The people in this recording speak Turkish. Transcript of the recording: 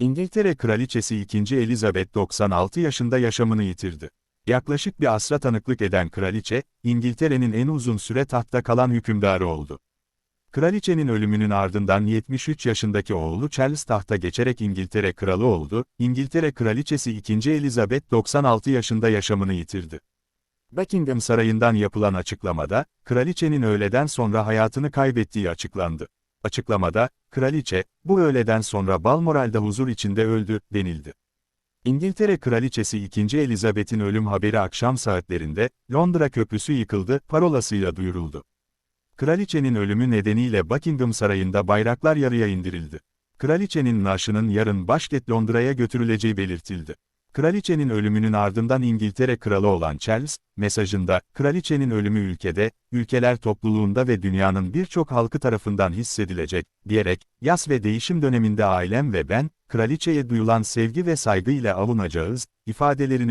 İngiltere Kraliçesi 2. Elizabeth 96 yaşında yaşamını yitirdi. Yaklaşık bir asra tanıklık eden kraliçe, İngiltere'nin en uzun süre tahtta kalan hükümdarı oldu. Kraliçenin ölümünün ardından 73 yaşındaki oğlu Charles tahta geçerek İngiltere kralı oldu, İngiltere Kraliçesi 2. Elizabeth 96 yaşında yaşamını yitirdi. Buckingham Sarayı'ndan yapılan açıklamada, kraliçenin öğleden sonra hayatını kaybettiği açıklandı. Açıklamada, kraliçe, bu öğleden sonra Balmoral'da huzur içinde öldü, denildi. İngiltere Kraliçesi 2. Elizabeth'in ölüm haberi akşam saatlerinde, Londra Köprüsü yıkıldı, parolasıyla duyuruldu. Kraliçenin ölümü nedeniyle Buckingham Sarayı'nda bayraklar yarıya indirildi. Kraliçenin naaşının yarın başkent Londra'ya götürüleceği belirtildi. Kraliçenin ölümünün ardından İngiltere kralı olan Charles, mesajında, kraliçenin ölümü ülkede, ülkeler topluluğunda ve dünyanın birçok halkı tarafından hissedilecek, diyerek, yas ve değişim döneminde ailem ve ben, kraliçeye duyulan sevgi ve saygı ile avunacağız, ifadelerini